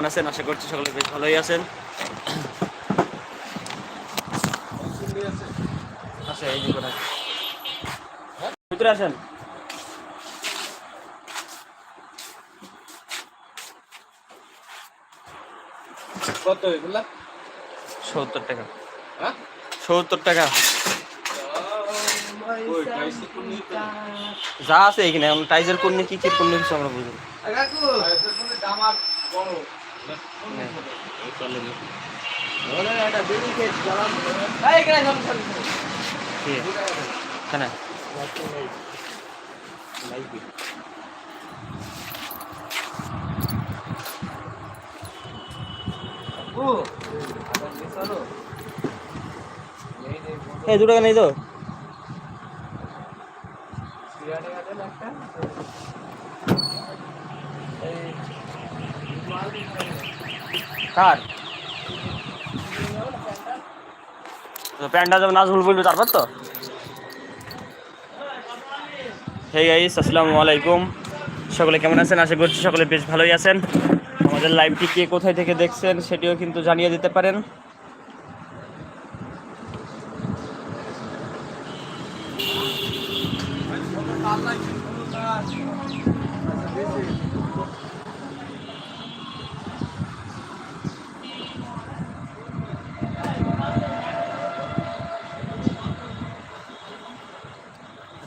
কেমন আছেন? আশা করছি সকলে বেশ ভালোই আছেন। আচ্ছা ভিতরে আসেন। কত এগুলা সত্তর টাকা। হ্যাঁ? সত্তর টাকা। যা আছে এখানে টাইজের কোন কি কি কোন কিছু আমরা বুঝুন এই দু টাকা নেই তো একটা কার? প্যান্টটা যখন নাজমুল বলবে, তারপর তো? হে গাইস আসসালামু আলাইকুম। সকলে কেমন আছেন? আশা করছি সকলে বেশ ভালোই আছেন। আমাদের লাইভটি কে কোথায় থেকে দেখছেন সেটিও কিন্তু জানিয়ে দিতে পারেন।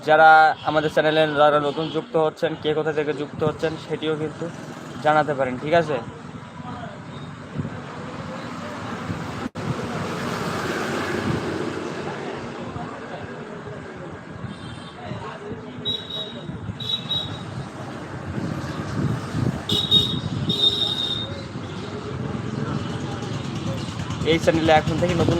যারা আমাদের চ্যানেলে যারা নতুন যুক্ত হচ্ছেন, কে কোথা থেকে যুক্ত হচ্ছেন, সেটিও কিন্তু জানাতে পারেন, ঠিক আছে? এই চ্যানেলে এখন থেকে নতুন